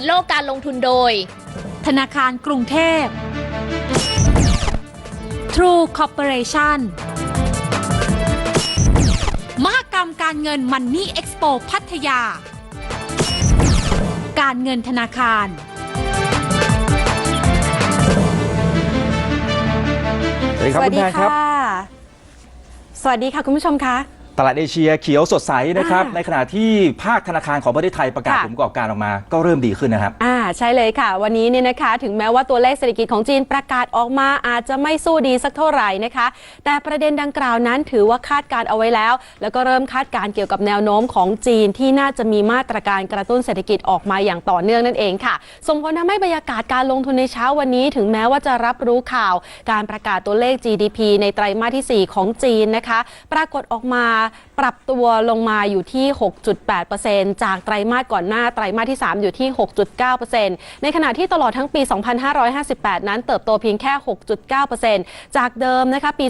ดโลกการลงทุนโดย ธนาคารกรุงเทพ True Corporation มหกรรมการเงินมันนี่เอ็กซ์โปพัทยา การเงินธนาคารสวัสดีครับคุณแพนครับ สวัสดีค่ะคุณผู้ชมคะ ตลาดเอเชียเขียวสดใสนะครับ ในขณะที่ภาคธนาคารของประเทศไทยประกาศผลประกอบการออกมา ก็เริ่มดีขึ้นนะครับ อ่า ใช่เลยค่ะ วันนี้เนี่ยนะคะ ถึงแม้ว่าตัวเลขเศรษฐกิจของจีนประกาศออกมาอาจจะไม่สู้ดีสักเท่าไหร่นะคะ แต่ประเด็นดังกล่าวนั้นถือว่าคาดการเอาไว้แล้ว แล้วก็เริ่มคาดการเกี่ยวกับแนวโน้มของจีนที่น่าจะมีมาตรการกระตุ้นเศรษฐกิจออกมาอย่างต่อเนื่องนั่นเองค่ะส่งผลทำให้บรรยากาศการลงทุนในเช้าวันนี้ ถึงแม้ว่าจะรับรู้ข่าว การประกาศตัวเลข GDP ในไตรมาสที่ 4 ของจีนนะคะ ปรากฏออกมาปรับตัวลงมาอยู่ที่ 6.8%จากไตรมาสก่อนหน้าไตรมาสที่ 3 อยู่ที่ 6.9%ในขณะที่ตลอดทั้งปี 2558 นั้นเติบโตเพียงแค่ 6.9%จากเดิมนะคะปี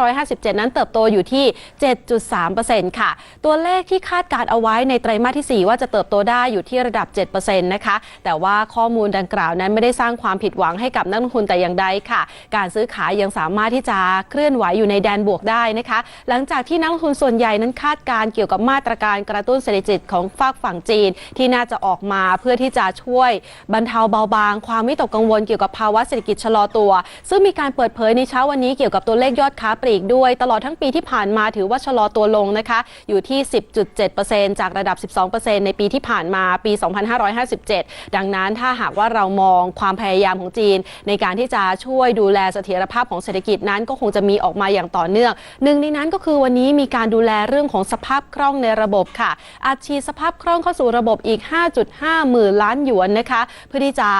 2557 นั้นเติบโตอยู่ที่ 7.3%ค่ะ ตัวเลขที่คาดการเอาไว้ในไตรมาสที่ 4 ว่าจะเติบโตได้อยู่ที่ระดับ 7%นะคะ แต่ว่าข้อมูลดังกล่าวนั้นไม่ได้สร้างความผิดหวังให้กับนักลงทุนแต่อย่างใดค่ะ การซื้อขายยังสามารถที่จะเคลื่อนไหวอยู่ในแดนบวกได้นะคะ หลังจากที่นักลงทุนส่วนใหญ่นั้นคาดการเกี่ยวกับมาตรการกระตุ้นเศรษฐกิจของฝากฝั่งจีน ที่น่าจะออกมาเพื่อที่จะช่วยบรรเทาเบาบาง ความวิตกกังวลเกี่ยวกับภาวะเศรษฐกิจชะลอตัว ซึ่งมีการเปิดเผยในเช้าวันนี้เกี่ยวกับตัวเลขยอดค้าปลีกด้วย ตลอดทั้งปีที่ผ่านมาถือว่าชะลอตัวลงนะคะ อยู่ที่ 10.7%จากระดับ 12%ในปีที่ผ่านมาปี 2557 ดังนั้นถ้าหากว่าเรามองความพยายามของจีน ในการที่จะช่วยดูแลเสถียรภาพของเศรษฐกิจนั้นก็คงจะมีออกมาอย่างต่อเนื่อง หนึ่งในนั้นก็คือวันนี้มีการดูแลเรื่องของสภาพคล่องในระบบค่ะอัดฉีสภาพคล่องเข้าสู่ระบบอีก 5.5 หมื่นล้านหยวนนะคะเพื่อที่จะ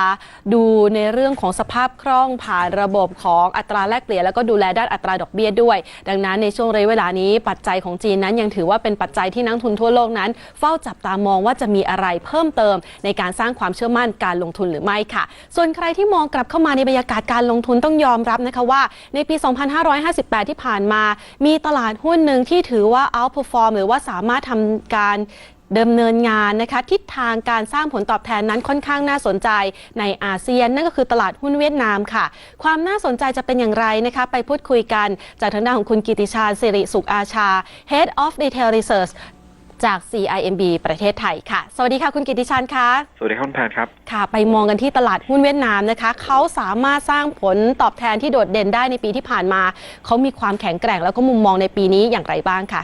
ดูในเรื่องของสภาพคล่องผ่านระบบของอัตราแลกเปลี่ยนแล้วก็ดูแลด้านอัตราดอกเบี้ยด้วย ดังนั้นในช่วงระยะเวลานี้ปัจจัยของจีนนั้นยังถือว่าเป็นปัจจัยที่นักทุนทั่วโลกนั้น เฝ้าจับตามองว่าจะมีอะไรเพิ่มเติม ในการสร้างความเชื่อมั่นการลงทุนหรือไม่ค่ะ ส่วนใครที่มองกลับเข้ามาในบรรยากาศการลงทุนต้องยอมรับนะคะว่า ในปี 2558 ที่ผ่านมา มีตลาดหุ้นหนึ่งที่ถือว่า outperform หรือว่าสามารถทำการ ดำเนินงานนะคะทิศทางการสร้างผลตอบแทนนั้นค่อนข้างน่าสนใจในอาเซียน นั่นก็คือตลาดหุ้นเวียดนามค่ะ ความน่าสนใจจะเป็นอย่างไรนะคะไปพูดคุยกันจากทางด้านของคุณกิติชาญสิริสุขอาชา Head of Retail Research จาก CIMB ประเทศไทยค่ะ สวัสดีค่ะคุณกิติชาญคะสวัสดีครับคุณแพนครับ ค่ะ ไปมองกันที่ตลาดหุ้นเวียดนามนะคะ เขาสามารถสร้างผลตอบแทนที่โดดเด่นได้ในปีที่ผ่านมา เขามีความแข็งแกร่งแล้วก็มุมมองในปีนี้อย่างไรบ้างค่ะ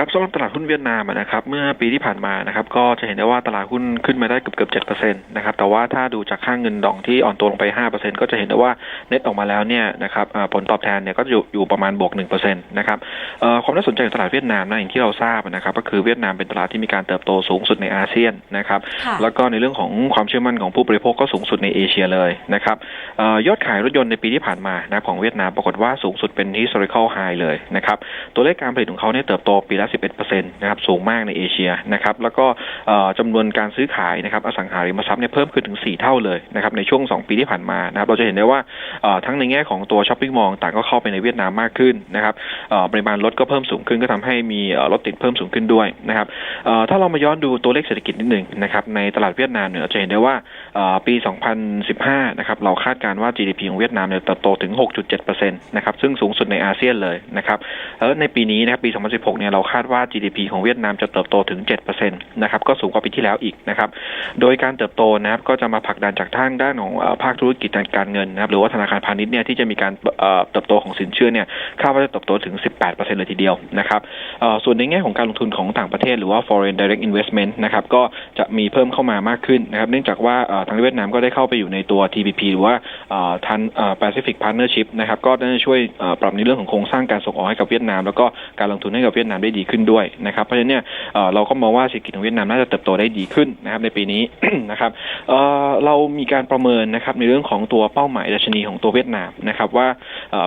ครับสำหรับตลาดหุ้นเวียดนามอะนะครับเมื่อปีที่ผ่านมานะครับก็จะเห็นได้ว่าตลาดหุ้นขึ้นมาได้เกือบเกือบเจ็ดเปอร์เซ็นต์นะครับแต่ว่าถ้าดูจากค่างเงินดองที่อ่อนตัวลงไปห้าเปอร์เซ็นต์ก็จะเห็นได้ว่าเน็ตออกมาแล้วเนี่ยนะครับอ่าผลตอบแทนเนี่ยก็จะอยู่อยู่ประมาณบวกหนึ่งเปอร์เซ็นต์นะครับเอ่อความน่าสนใจของตลาดเวียดนามนะอย่างที่เราทราบนะครับก็คือเวียดนามเป็นตลาดที่มีการเติบโตสูงสุดในอาเซียนนะครับค่ะแล้วก็ในเรื่องของความเชื่อมั่นของผู้บริโภคก็สูงสุดในเอเชียเลยนะครับเออยอดขายรถยนต์ในปีที่ผ่านมานะของเวียดนามปรากฏว่าสูงสุดเป็น historical high เลยนะครับตัวเลขการผลิตของเขาเนี่ยเติบโตปีละ11%นะครับสูงมากในเอเชียนะครับแล้วก็จำนวนการซื้อขายนะครับอสังหาริมทรัพย์เนี่ยเพิ่มขึ้นถึง 4 เท่าเลยนะครับในช่วง 2 ปีที่ผ่านมานะครับเราจะเห็นได้ว่าทั้งในแง่ของตัวช้อปปิ้งมอลล์ต่างก็เข้าไปในเวียดนามมากขึ้นนะครับปริมาณรถก็เพิ่มสูงขึ้นก็ทำให้มีรถติดเพิ่มสูงขึ้นด้วยนะครับถ้าเรามาย้อนดูตัวเลขเศรษฐกิจนิดหนึ่งนะครับในตลาดเวียดนามเนี่ยเราจะเห็นได้ว่าเอ่อปี 2015 นะครับเราคาดการณ์ว่า GDP ของเวียดนามเนี่ยเติบโตถึง 6.7%นะครับซึ่งสูงสุดในอาเซียนเลยนะครับแล้วในปีนี้นะครับปี 2016 เนี่ยเราคาาดว่า GDP ของเวียดนามจะเติบโตถึง7%นะครับก็สูงกว่าปีที่แล้วอีกนะครับโดยการเติบโตนะครับก็จะมาผลักดันจากทางด้านของภาคธุรกิจการเงินนะครับหรือว่าธนาคารพาณิชย์เนี่ยที่จะมีการเติบโตของสินเชื่อเนี่ยคาดว่าจะเติบโตถึง 18%เลยทีเดียวนะครับส่วนในแง่ของการลงทุนของต่างประเทศหรือว่า foreign direct investment นะครับก็จะมีเพิ่มเข้ามามากขึ้นนะครับเนื่องจากว่าทางเวียดนามก็ได้เข้าไปอยู่ในตัว TPP หรือว่าทัน Pacific Partnership นะครับก็ได้ช่วยปรับในเรื่องของโครงสร้างการส่งออกให้กับเวียดนาม แล้วก็การลงทุนให้กับเวียดนามได้ดีขึ้นด้วยนะครับ เพราะฉะนั้นเนี่ยเเราก็มองว่าเศรษฐกิจของเวียดนามน่าจะเติบโตได้ดีขึ้นนะครับในปีนี้นะครับเเรามีการประเมินนะครับในเรื่องของตัวเป้าหมายดัชนีของตัวเวียดนามนะครับว่า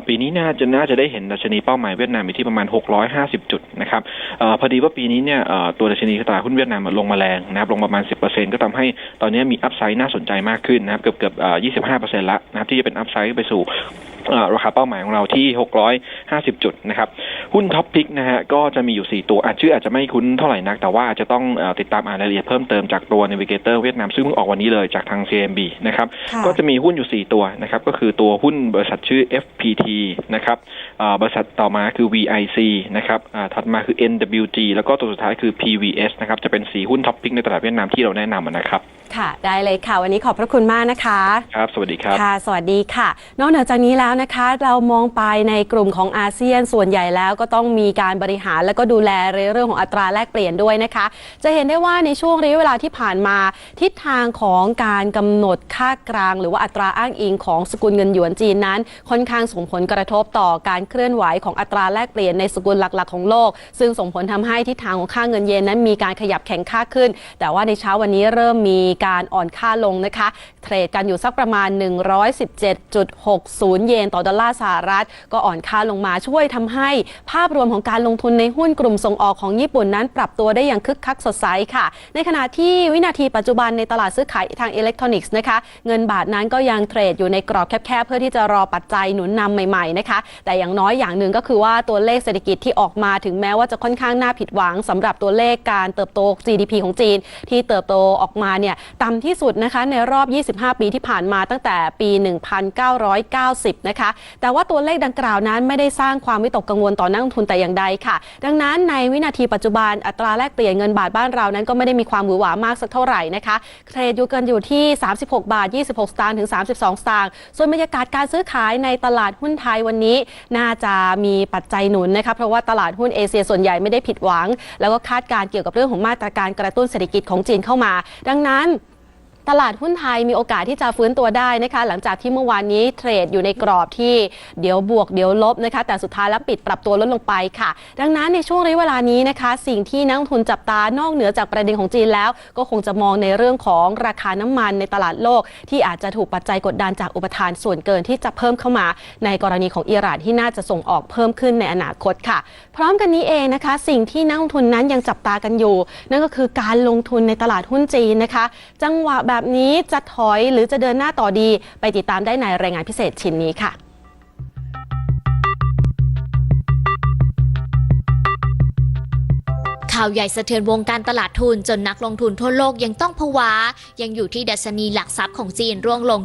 ปีนี้น่าจะน่าจะได้เห็นดัชนีเป้าหมายเวียดนามอยู่ที่ประมาณ 650 จุดนะครับอพอดีว่าปีนี้เนี่ยตัวดัชนีตลาดหุ้นเวียดนามลงมาแรงนะครับลงประมาณ 10%ก็ทำให้ตอนนี้มีอัพไซด์น่าสนใจมากขึ้นนะครับเกือบเกือบเอ่อ25%ละนะครับที่จะเป็นอัพไซด์ไปสู่ ราคาเป้าหมายของเราที่ 650 จุดนะครับ หุ้นท็อปพิกนะฮะก็จะมีอยู่ 4 ตัวอาจชื่ออาจจะไม่คุ้นเท่าไหร่นัก แต่ว่าอาจจะต้องเออติดตามอ่านรายละเอียดเพิ่มเติมจากตัว Navigator เวียดนามซึ่งเพิ่งออกวันนี้เลยจากทาง CMB นะครับค่ะก็จะมีหุ้นอยู่ 4 ตัวนะครับ ก็คือตัวหุ้นบริษัทชื่อ FPT นะครับเอ่อบริษัทต่อมาคือ VIC นะครับอ่าถัดมาคือ NWG แล้วก็ตัวสุดท้ายคือ PVS นะครับ จะเป็นสีหุ้นท็อปพิกในตลาดเวียดนามที่เราแนะนำนะครับค่ะ ได้เลยค่ะ วันนี้ขอบพระคุณมากนะคะ ครับ สวัสดีครับ ค่ะ สวัสดีค่ะ นอกเหนือจากนี้แล้วนะคะ เรามองไปในกลุ่มของอาเซียนส่วนใหญ่แล้วก็ต้องมีการบริหารและก็ดูแลเรื่องของอัตราแลกเปลี่ยนด้วยนะคะ จะเห็นได้ว่าในช่วงระยะเวลาที่ผ่านมา ทิศทางของการกำหนดค่ากลาง หรือว่าอัตราอ้างอิงของสกุลเงินหยวนจีนนั้น ค่อนข้างส่งผลกระทบต่อการเคลื่อนไหวของอัตราแลกเปลี่ยนในสกุลหลักๆ ของโลก ซึ่งส่งผลทำให้ทิศทางของค่าเงินเยนนั้นมีการขยับแข็งค่าขึ้น แต่ว่าในเช้าวันนี้เริ่มมีการอ่อนค่าลงนะคะเทรดกันอยู่สักประมาณ 117.60 เยนต่อดอลลาร์สหรัฐ ก็อ่อนค่าลงมาช่วยทำให้ภาพรวมของการลงทุนในหุ้นกลุ่มส่งออกของญี่ปุ่นนั้น ปรับตัวได้อย่างคึกคักสดใสค่ะ ในขณะที่วินาทีปัจจุบันในตลาดซื้อขายทางอิเล็กทรอนิกส์นะคะ เงินบาทนั้นก็ยังเทรดอยู่ในกรอบแคบๆ เพื่อที่จะรอปัจจัยหนุนนำใหม่ๆนะคะ แต่อย่างน้อยอย่างหนึ่งก็คือว่าตัวเลขเศรษฐกิจที่ออกมาถึงแม้ว่าจะค่อนข้างน่าผิดหวังสำหรับตัวเลขการเติบโต GDP ของจีน ที่เติบโตออกมาเนี่ยต่ำที่สุดนะคะในรอบ 20 25 ปีที่ผ่านมาตั้งแต่ปี 1990 นะคะ แต่ว่าตัวเลขดังกล่าวนั้นไม่ได้สร้างความวิตกกังวลต่อนักลงทุนแต่อย่างใดค่ะ ดังนั้นในวินาทีปัจจุบันอัตราแลกเปลี่ยนเงินบาทบ้านเรานั้นก็ไม่ได้มีความหวือหวามากสักเท่าไหร่นะคะเทรดอยู่กันอยู่ที่ 36 บาท 26 สตางค์ถึง 32 สตางค์ส่วนบรรยากาศการซื้อขายในตลาดหุ้นไทยวันนี้ น่าจะมีปัจจัยหนุนนะคะเพราะว่าตลาดหุ้นเอเชียส่วนใหญ่ไม่ได้ผิดหวัง แล้วก็คาดการเกี่ยวกับเรื่องของมาตรการกระตุ้นเศรษฐกิจของจีนเข้ามา ดังนั้น ตลาดหุ้นไทยมีโอกาสที่จะฟื้นตัวได้นะคะหลังจากที่เมื่อวานนี้เทรดอยู่ในกรอบที่เดี๋ยวบวกเดี๋ยวลบนะคะแต่สุดท้ายแล้วปิดปรับตัวลดลงไปค่ะ ดังนั้นในช่วงระยะเวลานี้นะคะ สิ่งที่นักทุนจับตานอกเหนือจากประเด็นของจีนแล้ว ก็คงจะมองในเรื่องของราคาน้ำมันในตลาดโลก ที่อาจจะถูกปัจจัยกดดันจากอุปทานส่วนเกินที่จะเพิ่มเข้ามา ในกรณีของอิหร่านที่น่าจะส่งออกเพิ่มขึ้นในอนาคตค่ะ พร้อมกันนี้เองนะคะ สิ่งที่นักทุนนั้นยังจับตากันอยู่ นั่นก็คือการลงทุนในตลาดหุ้นจีนนะคะ จังหวะแบบนี้จะถอยหรือจะเดินหน้าต่อดี ไปติดตามได้ในรายงานพิเศษชิ้นนี้ค่ะข่าวใหญ่สะเทือนวงการตลาดทุนจนนักลงทุนทั่วโลกยังต้องผวา ยังอยู่ที่ดัชนีหลักทรัพย์ของจีนร่วงลง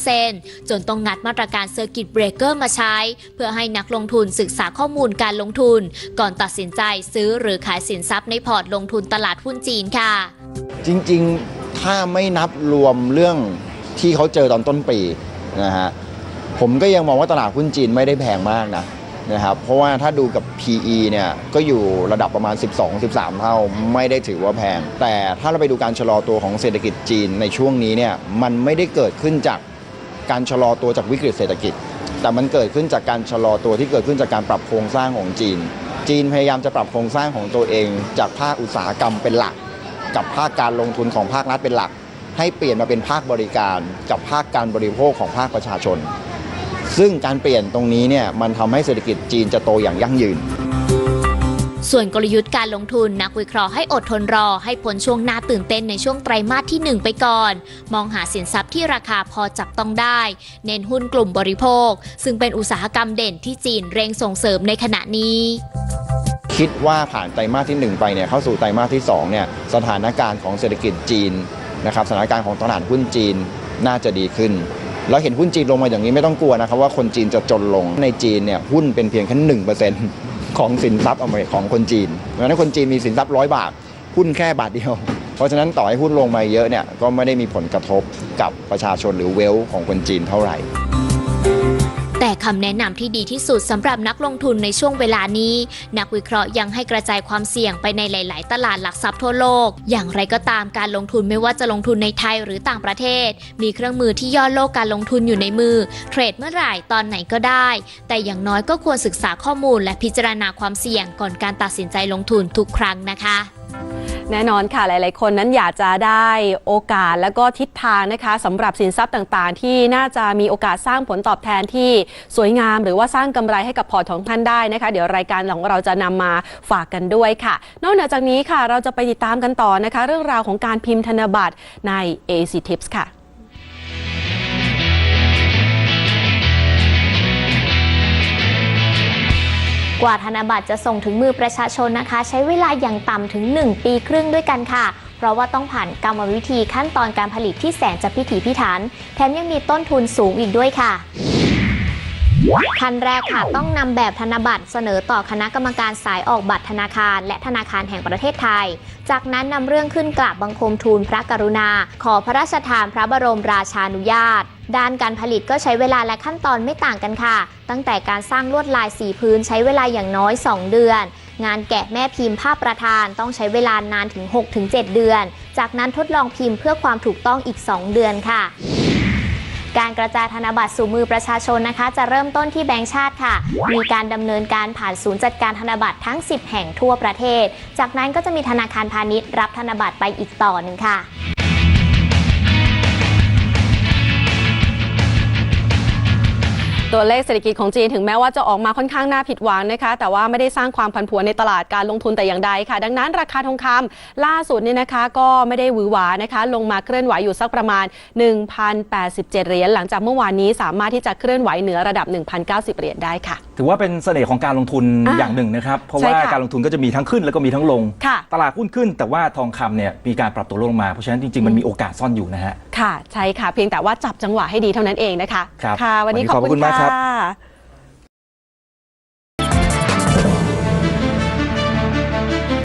28%จนต้องงัดมาตรการเซอร์กิตเบรกเกอร์มาใช้ เพื่อให้นักลงทุนศึกษาข้อมูลการลงทุน ก่อนตัดสินใจซื้อหรือขายสินทรัพย์ในพอร์ตลงทุนตลาดหุ้นจีนค่ะ จริง ๆ ถ้าไม่นับรวมเรื่องที่เขาเจอตอนต้นปีนะฮะผมก็ยังมองว่าตลาดหุ้นจีนไม่ได้แพงมากนะนะครับเพราะว่าถ้าดูกับ PE เนี่ยก็อยู่ระดับประมาณ 12-13 เท่าไม่ได้ถือว่าแพง แต่ถ้าเราไปดูการชะลอตัวของเศรษฐกิจจีนในช่วงนี้เนี่ยมันไม่ได้เกิดขึ้นจากการชะลอตัวจากวิกฤตเศรษฐกิจ แต่มันเกิดขึ้นจากการชะลอตัวที่เกิดขึ้นจากการปรับโครงสร้างของจีน จีนพยายามจะปรับโครงสร้างของตัวเองจากภาคอุตสาหกรรมเป็นหลัก กับภาคการลงทุนของภาครัฐเป็นหลัก ให้เปลี่ยนมาเป็นภาคบริการ กับภาคการบริโภคของภาคประชาชน ซึ่งการเปลี่ยนตรงนี้เนี่ยมันทำให้เศรษฐกิจจีนจะโตอย่างยั่งยืนส่วนกลยุทธ์การลงทุนนักวิเคราะห์ให้อดทนรอให้ผลช่วงหน้าตื่นเต้นในช่วงไตรมาสที่ 1 ไปก่อน มองหาสินทรัพย์ที่ราคาพอจับต้องได้ เน้นหุ้นกลุ่มบริโภค ซึ่งเป็นอุตสาหกรรมเด่นที่จีนเร่งส่งเสริมในขณะนี้ คิดว่าผ่านไตรมาสที่ 1 ไปเนี่ยเข้าสู่ไตรมาสที่2เนี่ยสถานการณ์ของเศรษฐกิจจีนนะครับสถานการณ์ของตลาดหุ้นจีนน่าจะดีขึ้นแล้วเห็นหุ้นจีนลงมาอย่างนี้ไม่ต้องกลัวนะครับว่าคนจีนจะจนลงในจีนเนี่ยหุ้นเป็นเพียงแค่หนึ่งเปอร์เซ็นต์ของสินทรัพย์อเมริกของคนจีนเพราะฉะนั้นคนจีนมีสินทรัพย์ร้อยบาท หุ้นแค่บาทเดียว เพราะฉะนั้นต่อให้หุ้นลงมาเยอะเนี่ยก็ไม่ได้มีผลกระทบกับประชาชนหรือเวลของคนจีนเท่าไหร่ คำแนะนำที่ดีที่สุดสำหรับนักลงทุนในช่วงเวลานี้ นักวิเคราะห์ยังให้กระจายความเสี่ยงไปในหลาย ๆ ตลาดหลักทรัพย์ทั่วโลก อย่างไรก็ตามการลงทุนไม่ว่าจะลงทุนในไทยหรือต่างประเทศ มีเครื่องมือที่ย่อโลกการลงทุนอยู่ในมือ เทรดเมื่อไหร่ตอนไหนก็ได้ แต่อย่างน้อยก็ควรศึกษาข้อมูล และพิจารณาความเสี่ยงก่อนการตัดสินใจลงทุนทุกครั้งนะคะ แน่นอนค่ะหลาย ๆ คนนั้นอยากจะได้โอกาสและก็ทิศทางนะคะสำหรับสินทรัพย์ต่าง ๆ ที่น่าจะมีโอกาสสร้างผลตอบแทนที่สวยงาม หรือว่าสร้างกำไรให้กับพอร์ตของท่านได้นะคะ เดี๋ยวรายการของเราจะนำมาฝากกันด้วยค่ะ นอกเหนือจากนี้ค่ะ เราจะไปติดตามกันต่อนะคะ เรื่องราวของการพิมพ์ธนบัตรใน AC Tips ค่ะ กว่าธนบัตรจะส่งถึงมือประชาชนนะคะ ใช้เวลาอย่างต่ำถึง 1 ปีครึ่งด้วยกันค่ะ เพราะว่าต้องผ่านกรรมวิธีขั้นตอนการผลิตที่แสนจะพิถีพิถัน แถมยังมีต้นทุนสูงอีกด้วยค่ะขั้นแรกค่ะต้องนำแบบธนบัตรเสนอต่อคณะกรรมการสายออกบัตรธนาคาร และธนาคารแห่งประเทศไทย จากนั้นนำเรื่องขึ้นกราบบังคมทูลพระกรุณา ขอพระราชทานพระบรมราชานุญาต ด้านการผลิตก็ใช้เวลาและขั้นตอนไม่ต่างกันค่ะ ตั้งแต่การสร้างลวดลายสีพื้นใช้เวลาอย่างน้อย 2 เดือน งานแกะแม่พิมพ์ภาพประธานต้องใช้เวลานานถึง 6-7 เดือน จากนั้นทดลองพิมพ์เพื่อความถูกต้องอีก 2 เดือนค่ะการกระจายธนบัตรสู่มือประชาชนนะคะ จะเริ่มต้นที่แบงก์ชาติค่ะ มีการดำเนินการผ่านศูนย์จัดการธนบัตรทั้ง 10 แห่งทั่วประเทศ จากนั้นก็จะมีธนาคารพาณิชย์รับธนบัตรไปอีกต่อหนึ่งค่ะ ตัวเลขเศรษฐกิจของจีนถึงแม้ว่าจะออกมาค่อนข้างน่าผิดหวังนะคะ แต่ว่าไม่ได้สร้างความผันผวนในตลาดการลงทุนแต่อย่างใดค่ะ ดังนั้นราคาทองคำล่าสุดเนี่ยนะคะก็ไม่ได้หวือหวานะคะ ลงมาเคลื่อนไหวอยู่สักประมาณ 1,087 เหรียญหลังจากเมื่อวานนี้สามารถที่จะเคลื่อนไหวเหนือระดับ 1,090 เหรียญได้ค่ะ ถือว่าเป็นเสน่ห์ของการลงทุนอ่าอย่างหนึ่งนะครับ เพราะใช่ว่าค่ะการลงทุนก็จะมีทั้งขึ้นแล้วก็มีทั้งลงค่ะตลาดหุ้นขึ้น แต่ว่าทองคำเนี่ยมีการปรับตัวลงมา เพราะฉะนั้นจริงๆ มันมีโอกาสซ่อนอยู่นะฮะ ค่ะ ใช่ค่ะ เพียงแต่ว่าจับจังหวะให้ดีเท่านั้นเองนะคะครับค่ะวันนี้วันนี้ขอบขอบพระคุคุณณมากครับค่ะ